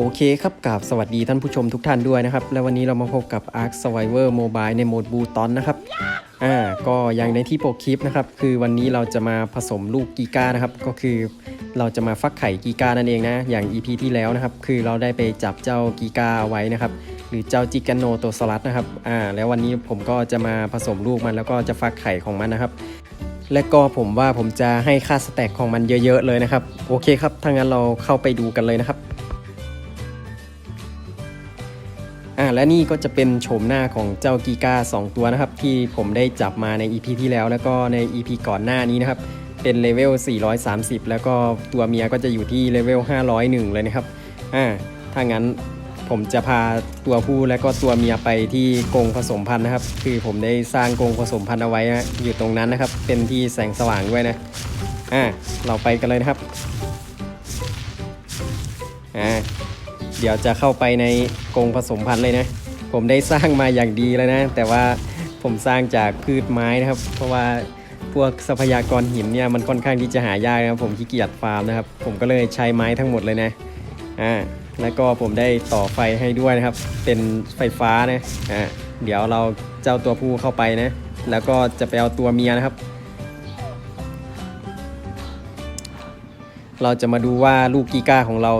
โอเคครับกับสวัสดีท่านผู้ชมทุกท่านด้วยนะครับ และวันนี้เรามาพบกับ Ark Survivor Mobile ในโหมดบูตอนนะครับอ่าก็อย่างในที่โปรคลิปนะครับ คือวันนี้เราจะมาผสมลูกกีก้านะครับ ก็คือเราจะมาฟักไข่กีก้านั่นเองนะ อย่าง EP ที่แล้วนะครับ คือเราได้ไปจับเจ้ากีก้าเอาไว้นะครับ หรือเจ้าจิกานโนตัวสลัดนะครับอ่าแล้ววันนี้ผมก็จะมาผสมลูกมันแล้วก็จะฟักไข่ของมันนะครับและก็ผมว่าผมจะให้ค่าสแต็กของมันเยอะ ๆ เลยนะครับ โอเคครับถ้างั้นเราเข้าไปดูกันเลยนะครับ อ่าและนี่ก็จะเป็นโฉมหน้าของเจ้ากีกา2 ตัวนะครับ ที่ผมได้จับมาใน EP ที่แล้ว แล้วก็ใน EP ก่อนหน้านี้นะครับ เป็นเลเวล 430 แล้วก็ตัวเมียก็จะอยู่ที่เลเวล 501 เลยนะครับอ่าถ้างั้นผมจะพาตัวผู้และก็ตัวเมียไปที่กรงผสมพันธุ์นะครับ คือผมได้สร้างกรงผสมพันธุ์เอาไว้นะอยู่ตรงนั้นนะครับ เป็นที่แสงสว่างด้วยนะอ่าเราไปกันเลยนะครับอ่า เดี๋ยวจะเข้าไปในกรงผสมพันธุ์เลยนะ ผมได้สร้างมาอย่างดีแล้วนะ แต่ว่าผมสร้างจากพืชไม้นะครับ เพราะว่าพวกทรัพยากรหินเนี่ยมันค่อนข้างที่จะหายากนะครับผมขี้เกียจฟาร์มนะครับ ผมก็เลยใช้ไม้ทั้งหมดเลยนะอ่าแล้วก็ผมได้ต่อไฟให้ด้วยนะครับ เป็นไฟฟ้านะอ่าเดี๋ยวเราเจ้าตัวผู้เข้าไปนะ แล้วก็จะไปเอาตัวเมียนะครับ เราจะมาดูว่าลูกกีก้าของเรา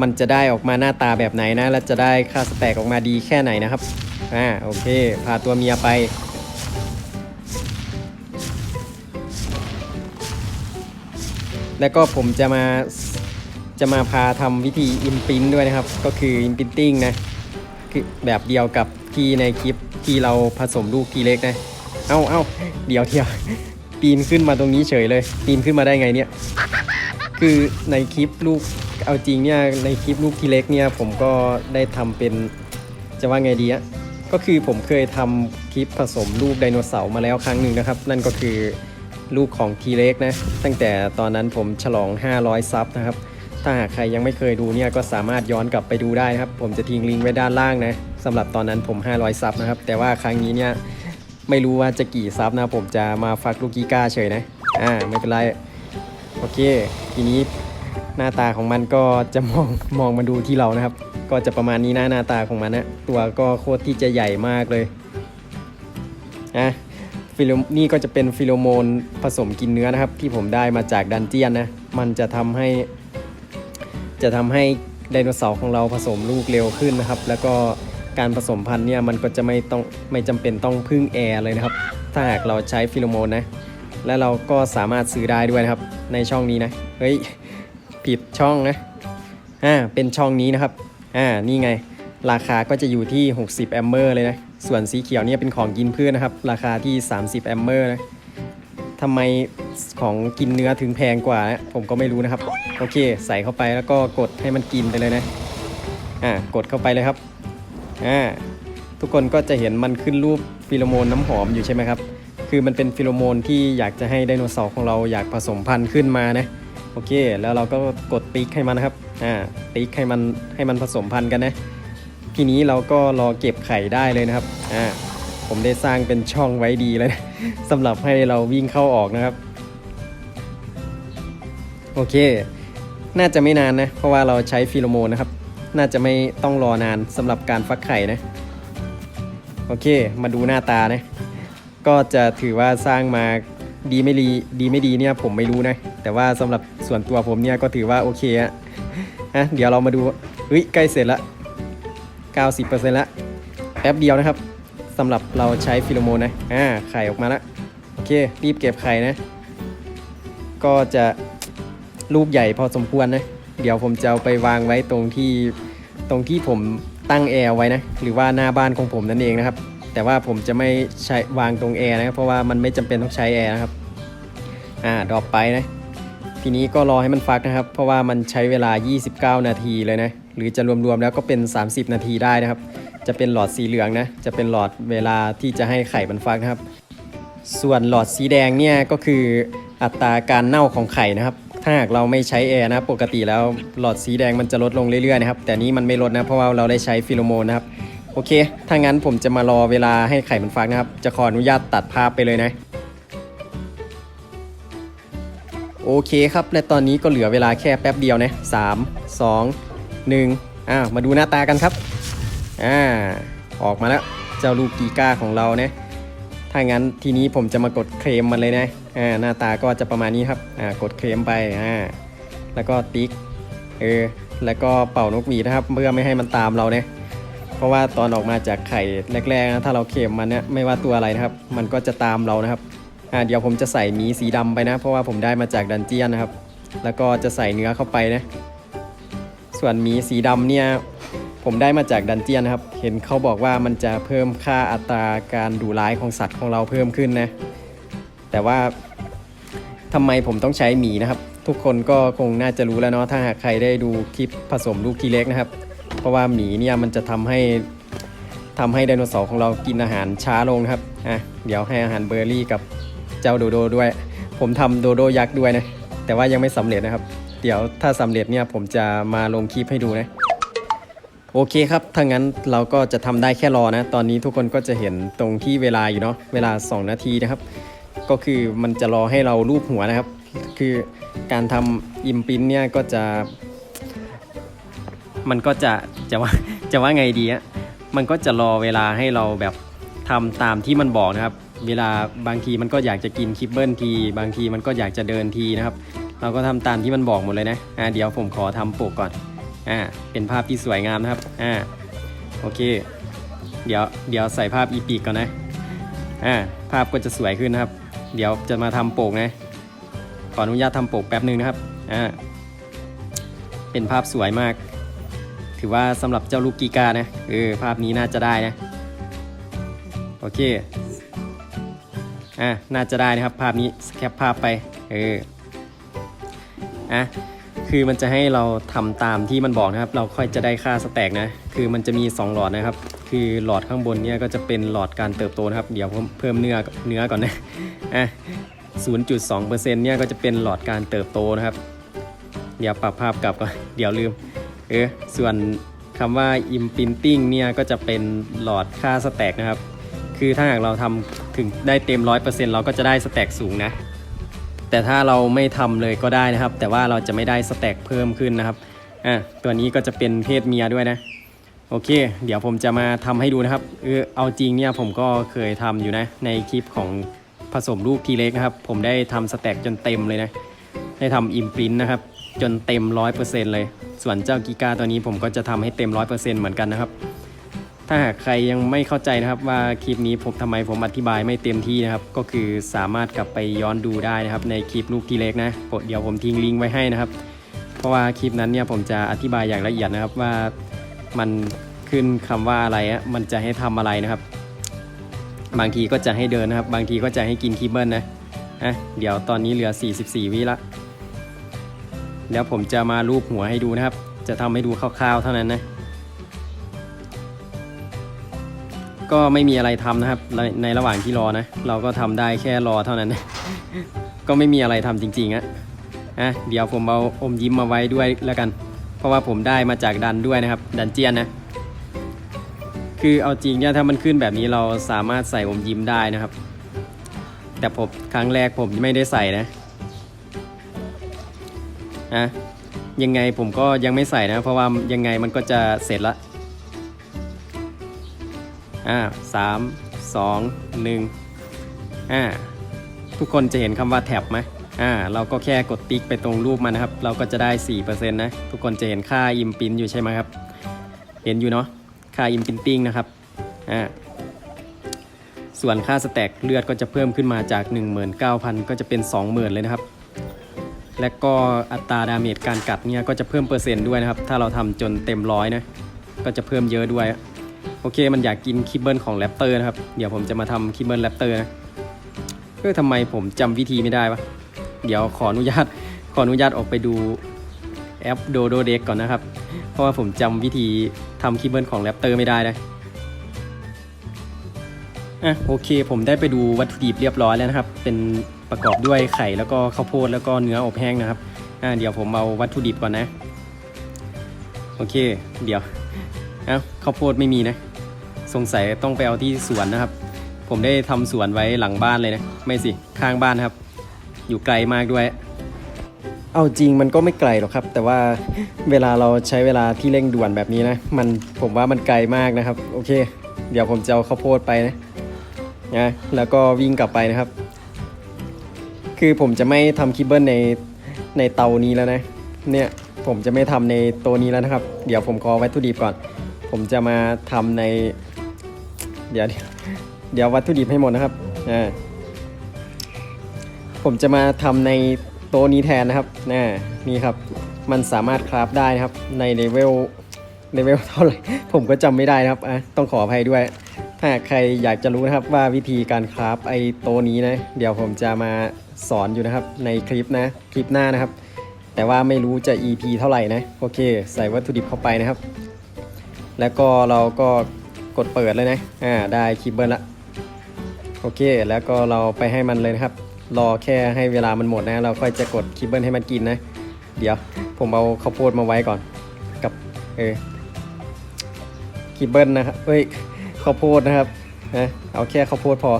มันจะได้ออกมาหน้าตาแบบไหนนะ และจะได้ค่าสแต็กออกมาดีแค่ไหนนะครับอ่าโอเค พาตัวเมียไป แล้วก็ผมจะมาจะมาพาทำวิธีอินพินด้วยนะครับ ก็คืออินพินติ้งนะคือแบบเดียวกับที่ในคลิปที่เราผสมลูกทีเล็กนะ เอ้าเอ้าเดี๋ยวเดียวปีนขึ้นมาตรงนี้เฉยเลย ปีนขึ้นมาได้ไงเนี่ย คือในคลิปลูก เอาจริงเนี่ยในคลิปลูกทีเล็กเนี่ยผมก็ได้ทำเป็นจะว่าไงดีอะก็คือผมเคยทำคลิปผสมลูกไดโนเสาร์มาแล้วครั้งหนึ่งนะครับ นั่นก็คือลูกของทีเล็กนะ ตั้งแต่ตอนนั้นผมฉลอง 500 ซับนะครับ ถ้าหากใครยังไม่เคยดูเนี่ยก็สามารถย้อนกลับไปดูได้ครับ ผมจะทิ้งลิงก์ไว้ด้านล่างนะสำหรับตอนนั้นผม 500 ซับนะครับ แต่ว่าครั้งนี้เนี่ยไม่รู้ว่าจะกี่ซับนะ ผมจะมาฟักลูกกีก้าเฉยนะ อ่าไม่เป็นไร โอเค ทีนี้ หน้าตาของมันก็จะมองมองมาดูที่เรานะครับ ก็จะประมาณนี้นะหน้าตาของมันนะตัวก็โคตรที่จะใหญ่มากเลยนะฟิโลนี่ก็จะเป็นฟิโลโมนผสมกินเนื้อนะครับ ที่ผมได้มาจากดันเจียนนะมันจะทำให้ จะทำให้ไดโนเสาร์ของเราผสมลูกเร็วขึ้นนะครับ แล้วก็การผสมพันธุ์เนี่ยมันก็จะไม่ต้องไม่จำเป็นต้องพึ่งแอร์เลยนะครับ ถ้าหากเราใช้ฟิโลโมนนะ และเราก็สามารถซื้อได้ด้วยนะครับ ในช่องนี้นะ เฮ้ย ผิดช่องนะอ่าเป็นช่องนี้นะครับอ่านี่ไง ราคาก็จะอยู่ที่ 60 แอมเปอร์เลยนะ ส่วนสีเขียวเนี่ยเป็นของกินพืชนะครับ ราคาที่ 30 แอมเปอร์นะทำไมของกินเนื้อถึงแพงกว่านะผมก็ไม่รู้นะครับ โอเค ใส่เข้าไปแล้วก็กดให้มันกินไปเลยนะอ่ากดเข้าไปเลยครับอ่าทุกคนก็จะเห็นมันขึ้นรูปฟิโลโมนน้ำหอมอยู่ใช่ไหมครับ คือมันเป็นฟิโลโมนที่อยากจะให้ไดโนเสาร์ของเราอยากผสมพันธุ์ขึ้นมานะ โอเค แล้วเราก็กดติ๊กให้มันนะครับ อ่า ติ๊กให้มันให้มันผสมพันธุ์กันนะ ทีนี้เราก็รอเก็บไข่ได้เลยนะครับ อ่า ผมได้สร้างเป็นช่องไว้ดีแล้วนะสำหรับให้เราวิ่งเข้าออกนะครับ โอเค น่าจะไม่นานนะ เพราะว่าเราใช้ฟิโลโมนนะครับ น่าจะไม่ต้องรอนานสำหรับการฟักไข่นะ โอเค มาดูหน้าตานะ ก็จะถือว่าสร้างมา ดีไม่ดีดีไม่ดีเนี่ยผมไม่รู้นะ แต่ว่าสำหรับส่วนตัวผมเนี่ยก็ถือว่าโอเคอะอะเดี๋ยวเรามาดูเฮ้ยใกล้เสร็จละ90%ละแป๊บเดียวนะครับสำหรับเราใช้ฟิโลโมนนะอ่าไข่ออกมาล้วโอเค รีบเก็บไข่นะ ก็จะลูกใหญ่พอสมควรนะ เดี๋ยวผมจะเอาไปวางไว้ตรงที่ตรงที่ผมตั้งแอร์ไว้นะ หรือว่าหน้าบ้านของผมนั่นเองนะครับ แต่ว่าผมจะไม่ใช้วางตรงแอร์นะครับเพราะว่ามันไม่จำเป็นต้องใช้แอร์นะครับอ่าดรอปไปนะทีนี้ก็รอให้มันฟักนะครับ เพราะว่ามันใช้เวลา 29 นาทีเลยนะหรือจะรวมๆแล้วก็เป็น 30 นาทีได้นะครับ จะเป็นหลอดสีเหลืองนะจะเป็นหลอดเวลาที่จะให้ไข่มันฟักนะครับ ส่วนหลอดสีแดงเนี่ยก็คืออัตราการเน่าของไข่นะครับ ถ้าหากเราไม่ใช้แอร์นะปกติแล้วหลอดสีแดงมันจะลดลงเรื่อยๆนะครับแต่นี้มันไม่ลดนะเพราะว่าเราได้ใช้ฟิโลโมนนะครับ โอเค ถ้างั้นผมจะมารอเวลาให้ไข่มันฟักนะครับ จะขออนุญาตตัดภาพไปเลยนะ โอเคครับ และตอนนี้ก็เหลือเวลาแค่แป๊บเดียวนะ3 2 1อ้าว มาดูหน้าตากันครับ อ่า ออกมาแล้ว เจ้าลูกกีก้าของเรานะ ถ้างั้นทีนี้ผมจะมากดเคลมมันเลยนะ อ่า หน้าตาก็จะประมาณนี้ครับ อ่า กดเคลมไป อ่า แล้วก็ติ๊ก เออ แล้วก็เป่านกหวีนะครับ เพื่อไม่ให้มันตามเราเนี่ย เพราะว่าตอนออกมาจากไข่แรกๆนะถ้าเราเคลมมันเนี่ยไม่ว่าตัวอะไรนะครับ มันก็จะตามเรานะครับอ่าเดี๋ยวผมจะใส่หมีสีดำไปนะ เพราะว่าผมได้มาจากดันเจียนนะครับ แล้วก็จะใส่เนื้อเข้าไปนะ ส่วนหมีสีดำเนี่ยผมได้มาจากดันเจียนนะครับ เห็นเขาบอกว่ามันจะเพิ่มค่าอัตราการดุร้ายของสัตว์ของเราเพิ่มขึ้นนะ แต่ว่าทำไมผมต้องใช้หมีนะครับ ทุกคนก็คงน่าจะรู้แล้วเนาะถ้าหากใครได้ดูคลิปผสมลูกทีเล็กนะครับ เพราะว่าหมีเนี่ยมันจะทำให้ทำให้ไดโนเสาร์ของเรากินอาหารช้าลงนะครับอะเดี๋ยวให้อาหารเบอร์รี่กับเจ้าโดโดด้วย ผมทำโดโดยักษ์ด้วยนะแต่ว่ายังไม่สำเร็จนะครับ เดี๋ยวถ้าสำเร็จเนี่ยผมจะมาลงคลิปให้ดูนะโอเคครับถ้างั้นเราก็จะทำได้แค่รอนะ ตอนนี้ทุกคนก็จะเห็นตรงที่เวลาอยู่เนาะเวลา 2 นาทีนะครับ ก็คือมันจะรอให้เรารูปหัวนะครับ คือการทำอิมพินเนี่ยก็จะ มันก็จะจะว่าจะว่าไงดีอะมันก็จะรอเวลาให้เราแบบทำตามที่มันบอกนะครับ เวลาบางทีมันก็อยากจะกินคิปเบิลที บางทีมันก็อยากจะเดินทีนะครับ เราก็ทำตามที่มันบอกหมดเลยนะอ่าเดี๋ยวผมขอทำปกก่อนอ่าเป็นภาพที่สวยงามนะครับอ่าโอเค เดี๋ยวเดี๋ยวใส่ภาพอีปีกก่อนนะอ่าภาพก็จะสวยขึ้นนะครับ เดี๋ยวจะมาทำปกนะขออนุญาตทำปกแป๊บหนึ่งนะครับอ่าเป็นภาพสวยมาก ถือว่าสำหรับเจ้าลูกกีกานะเออภาพนี้น่าจะได้นะ โอเค อะ น่าจะได้นะครับ ภาพนี้แคปภาพไป เออ อะ คือมันจะให้เราทำตามที่มันบอกนะครับ เราค่อยจะได้ค่าสแต็กนะ คือมันจะมี 2 หลอดนะครับ คือหลอดข้างบนเนี่ยก็จะเป็นหลอดการเติบโตนะครับ เดี๋ยวเพิ่มเนื้อเนื้อก่อนนะ อะ0.2%เนี่ยก็จะเป็นหลอดการเติบโตนะครับ เดี๋ยวปรับภาพกลับก่อน เดี๋ยวลืม เออส่วนคำว่า imprinting เนี่ยก็จะเป็นหลอดค่าสแต็กนะครับ คือถ้าหากเราทำถึงได้เต็ม 100%เราก็จะได้สแต็กสูงนะ แต่ถ้าเราไม่ทำเลยก็ได้นะครับ แต่ว่าเราจะไม่ได้สแต็กเพิ่มขึ้นนะครับอะตัวนี้ก็จะเป็นเพศเมียด้วยนะ โอเค เดี๋ยวผมจะมาทำให้ดูนะครับเออเอาจริงเนี่ยผมก็เคยทำอยู่นะ ในคลิปของผสมลูกทีเล็กนะครับ ผมได้ทำสแต็กจนเต็มเลยนะ ได้ทำอิมพรินนะครับ จนเต็ม 100%เลย ส่วนเจ้ากิกาตัวนี้ผมก็จะทำให้เต็ม 100%เหมือนกันนะครับ ถ้าหากใครยังไม่เข้าใจนะครับว่าคลิปนี้ผมทำไมผมอธิบายไม่เต็มที่นะครับ ก็คือสามารถกลับไปย้อนดูได้นะครับ ในคลิปลูกทีเล็กนะเดี๋ยวผมทิ้งลิงก์ไว้ให้นะครับ เพราะว่าคลิปนั้นเนี่ยผมจะอธิบายอย่างละเอียดนะครับว่ามันขึ้นคำว่าอะไรอะมันจะให้ทำอะไรนะครับ บางทีก็จะให้เดินนะครับ บางทีก็จะให้กินคีเบิลนะอะเดี๋ยวตอนนี้เหลือ 44 วิละ เดี๋ยวผมจะมารูปหัวให้ดูนะครับ จะทำให้ดูคร่าวๆเท่านั้นนะ ก็ไม่มีอะไรทำนะครับในในระหว่างที่รอนะ เราก็ทำได้แค่รอเท่านั้นนะก็ไม่มีอะไรทำจริงๆอะอะเดี๋ยวผมเอาอมยิ้มมาไว้ด้วยแล้วกัน เพราะว่าผมได้มาจากดันด้วยนะครับ ดันเจียนนะ คือเอาจริงเนี่ยถ้ามันขึ้นแบบนี้เราสามารถใส่อมยิ้มได้นะครับ แต่ผมครั้งแรกผมไม่ได้ใส่นะ อะยังไงผมก็ยังไม่ใส่นะ เพราะว่ายังไงมันก็จะเสร็จละอ่าสามสองหนึ่งอ่าทุกคนจะเห็นคำว่าแท็บไหมอ่าเราก็แค่กดติ๊กไปตรงรูปมันนะครับ เราก็จะได้ 4%นะ ทุกคนจะเห็นค่าอิมพินอยู่ใช่ไหมครับ เห็นอยู่เนาะค่าอิมพินติ้งนะครับอ่าส่วนค่าสแต็กเลือดก็จะเพิ่มขึ้นมาจาก 19,000 ก็จะเป็น 20,000 เลยนะครับ และก็อัตราดาเมจการกัดเนี่ยก็จะเพิ่มเปอร์เซ็นต์ด้วยนะครับ ถ้าเราทำจนเต็มร้อยนะ ก็จะเพิ่มเยอะด้วย โอเค มันอยากกินคิบเบิลของแรปเตอร์นะครับ เดี๋ยวผมจะมาทำคิบเบิลแรปเตอร์นะเออทำไมผมจำวิธีไม่ได้วะ เดี๋ยวขออนุญาต ขออนุญาตออกไปดูแอปโดโดเด็กก่อนนะครับ เพราะว่าผมจำวิธีทำคิบเบิลของแรปเตอร์ไม่ได้นะอะโอเค ผมได้ไปดูวัตถุดิบเรียบร้อยแล้วนะครับ เป็น ประกอบด้วยไข่แล้วก็ข้าวโพดแล้วก็เนื้ออบแห้งนะครับอ่าเดี๋ยวผมเอาวัตถุดิบก่อนนะ โอเค เดี๋ยวเอ้าข้าวโพดไม่มีนะ สงสัยต้องไปเอาที่สวนนะครับ ผมได้ทำสวนไว้หลังบ้านเลยนะ ไม่สิ ข้างบ้านนครับ อยู่ไกลมากด้วย เอาจริงมันก็ไม่ไกลหรอกครับ แต่ว่าเวลาเราใช้เวลาที่เร่งด่วนแบบนี้นะ มันผมว่ามันไกลมากนะครับ โอเค เดี๋ยวผมจะเอาข้าวโพดไปนะนะแล้วก็วิ่งกลับไปนะครับ คือผมจะไม่ทำคิบเบิลในในเตานี้แล้วนะ เนี่ยผมจะไม่ทำในตัวนี้แล้วนะครับ เดี๋ยวผมขอวัตถุดิบก่อน ผมจะมาทำใน เดี๋ยวเดี๋ยววัตถุดิบให้หมดนะครับอ่าผมจะมาทำในโต๊ะนี้แทนนะครับน่นี่ครับ มันสามารถคราฟได้นะครับ ในเลเวลเลเวลเท่าไหร่ผมก็จำไม่ได้นะครับอะต้องขออภัยด้วย ถ้าใครอยากจะรู้นะครับว่าวิธีการคราฟไอ้โต๊ะนี้นะ เดี๋ยวผมจะมา สอนอยู่นะครับในคลิปนะคลิปหน้านะครับ แต่ว่าไม่รู้จะ EP เท่าไหร่นะโอเค ใส่วัตถุดิบเข้าไปนะครับ แล้วก็เราก็กดเปิดเลยนะอ่าได้คลิปเบิร์ละโอเค แล้วก็เราไปให้มันเลยนะครับ รอแค่ให้เวลามันหมดนะ เราค่อยจะกดคิบเบิลให้มันกินนะ เดี๋ยวผมเอาข้าวโพดมาไว้ก่อน กับเออคิบเบิลนะครับเฮ้ยข้าวโพดนะครับนะเอาแค่ข้าวโพดพอ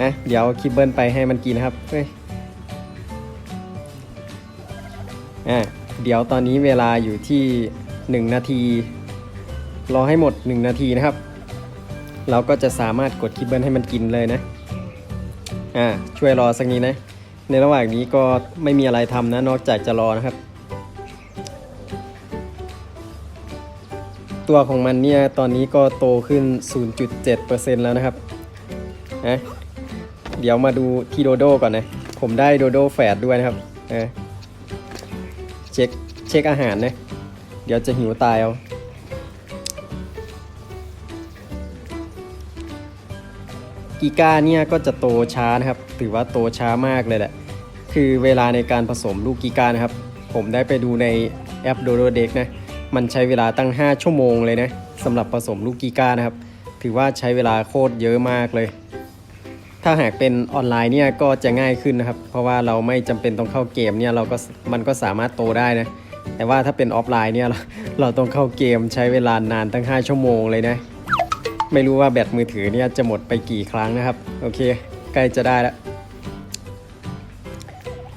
นะเดี๋ยวคิบเบิลไปให้มันกินนะครับเฮ้ยอะเดี๋ยวตอนนี้เวลาอยู่ที่ 1 นาที รอให้หมด 1 นาทีนะครับ เราก็จะสามารถกดคิบเบิลให้มันกินเลยนะอ่าช่วยรอสักนี้นะ ในระหว่างนี้ก็ไม่มีอะไรทำนะ นอกจากจะรอนะครับ ตัวของมันเนี่ยตอนนี้ก็โตขึ้น 0.7%แล้วนะครับนะ เดี๋ยวมาดูที่โดโดก่อนนะ ผมได้โดโดแฝดด้วยนะครับเออเช็คเช็คอาหารนะ เดี๋ยวจะหิวตายเอากีก้าเนี่ยก็จะโตช้านะครับ ถือว่าโตช้ามากเลยแหละ คือเวลาในการผสมลูกกีก้านะครับ ผมได้ไปดูในแอป Dodo Deck นะ มันใช้เวลาตั้ง 5 ชั่วโมงเลยนะสำหรับผสมลูกกีก้านะครับ ถือว่าใช้เวลาโคตรเยอะมากเลย ถ้าหากเป็นออนไลน์เนี่ยก็จะง่ายขึ้นนะครับ เพราะว่าเราไม่จำเป็นต้องเข้าเกมเนี่ยเราก็มันก็สามารถโตได้นะ แต่ว่าถ้าเป็นออฟไลน์เนี่ยเราเราต้องเข้าเกมใช้เวลานานตั้ง 5 ชั่วโมงเลยนะ ไม่รู้ว่าแบตมือถือเนี่ยจะหมดไปกี่ครั้งนะครับ โอเค ใกล้จะได้แล้ว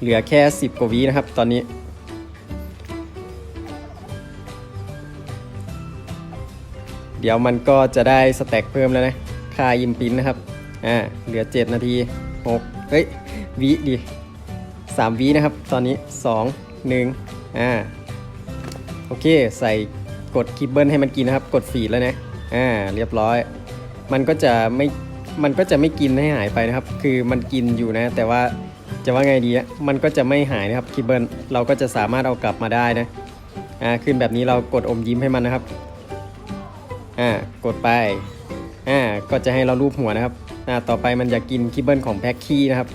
เหลือแค่ 10 กว่าวินะครับ ตอนนี้ เดี๋ยวมันก็จะได้สแต็กเพิ่มแล้วนะค่าอิมพินนะครับ อ่าเหลือ 7 นาที 6 เฮ้ยวิดิ3วินะครับ ตอนนี้ 2 1 อ่า โอเค ใส่กดคิปเบิลให้มันกินนะครับ กดฟีแล้วนะ อ่า เรียบร้อย มันก็จะไม่ มันก็จะไม่กินให้หายไปนะครับ คือมันกินอยู่นะ แต่ว่าจะว่าไงดีอะมันก็จะไม่หายนะครับคิปเบิลเราก็จะสามารถเอากลับมาได้นะ อ่า ขึ้นแบบนี้เรากดอมยิ้มให้มันนะครับ อ่า กดไป อ่า ก็จะให้เรารูปหัวนะครับ อ่าต่อไปมันอยากกินคิเบิลของแพ็คคีนะครับ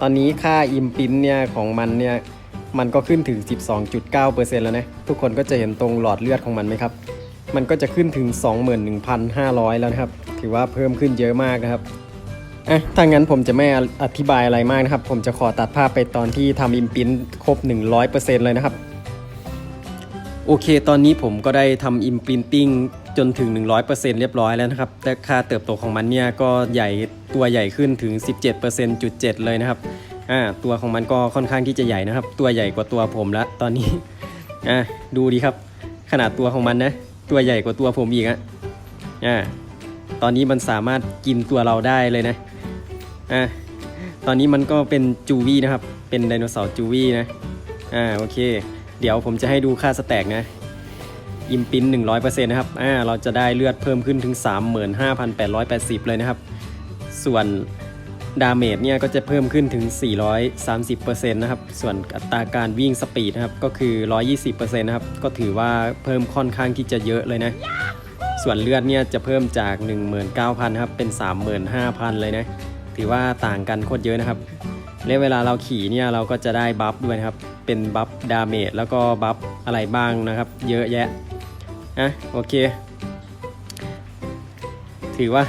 ตอนนี้ค่าอิมพินเนี่ยของมันเนี่ยมันก็ขึ้นถึง 12.9%แล้วนะ ทุกคนก็จะเห็นตรงหลอดเลือดของมันไหมครับ มันก็จะขึ้นถึง 21,500 แล้วนะครับ ถือว่าเพิ่มขึ้นเยอะมากนะครับอะถ้างั้นผมจะไม่อธิบายอะไรมากนะครับ ผมจะขอตัดภาพไปตอนที่ทำอิมพินครบ 100%เลยนะครับ โอเค ตอนนี้ผมก็ได้ทำอิมพินติ้ง จนถึง 100%เรียบร้อยแล้วนะครับแต่ค่าเติบโตของมันเนี่ยก็ใหญ่ตัวใหญ่ขึ้นถึง17%เลยนะครับอ่าตัวของมันก็ค่อนข้างที่จะใหญ่นะครับ ตัวใหญ่กว่าตัวผมละตอนนี้อ่าดูดีครับ ขนาดตัวของมันนะ ตัวใหญ่กว่าตัวผมอีกอะอ่าตอนนี้มันสามารถกินตัวเราได้เลยนะอ่าตอนนี้มันก็เป็นจูวี่นะครับ เป็นไดโนเสาร์จูวี่นะอ่าโอเค เดี๋ยวผมจะให้ดูค่าสแต็กนะ อิมปิน 100%นะครับ อ่า เราจะได้เลือดเพิ่มขึ้นถึง 35,880 เลยนะครับ ส่วนดาเมจเนี่ยก็จะเพิ่มขึ้นถึง 430%นะครับ ส่วนอัตราการวิ่งสปีดนะครับ ก็คือ 120%นะครับ ก็ถือว่าเพิ่มค่อนข้างที่จะเยอะเลยนะ ส่วนเลือดเนี่ยจะเพิ่มจาก 19,000นะครับ เป็น 35,000 เลยนะ ถือว่าต่างกันโคตรเยอะนะครับ และเวลาเราขี่เนี่ยเราก็จะได้บัฟด้วยนะครับ เป็นบัฟดาเมจแล้วก็บัฟอะไรบ้างนะครับ เยอะแยะ อะโอเค ถือว่า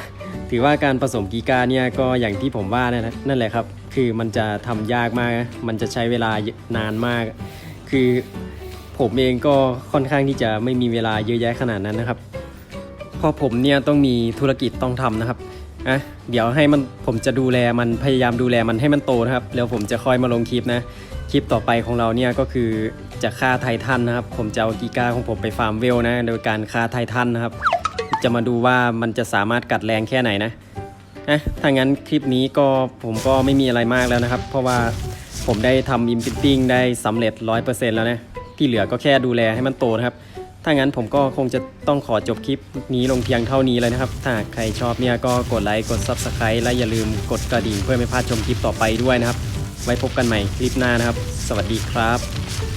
ถือว่าการผสมกีกาเนี่ยก็อย่างที่ผมว่านะนั่นแหละครับ คือมันจะทำยากมาก มันจะใช้เวลานานมาก คือผมเองก็ค่อนข้างที่จะไม่มีเวลาเยอะแยะขนาดนั้นนะครับเพราะผมเนี่ยต้องมีธุรกิจต้องทำนะครับอะเดี๋ยวให้มันผมจะดูแลมันพยายามดูแลมันให้มันโตนะครับ แล้วผมจะค่อยมาลงคลิปนะ คลิปต่อไปของเราเนี่ยก็คือ จะฆ่าไททันนะครับ ผมจะเอากีกาของผมไปฟาร์มเวลนะ โดยการฆ่าไททันนะครับ จะมาดูว่ามันจะสามารถกัดแรงแค่ไหนนะนะถ้างั้นคลิปนี้ก็ผมก็ไม่มีอะไรมากแล้วนะครับ เพราะว่าผมได้ทำอิมพิ t ติ้งได้สำเร็จ 100%แล้วนะ ที่เหลือก็แค่ดูแลให้มันโตนะครับ ถ้างั้นผมก็คงจะต้องขอจบคลิปนี้ลงเพียงเท่านี้เลยนะครับ ถ้าใครชอบเนี่ยก็กดไลค์ กด Subscribe และอย่าลืมกดกระดิ่งเพื่อไม่พลาดชมคลิปต่อไปด้วยนะครับ ไว้พบกันใหม่คลิปหน้านะครับ สวัสดีครับ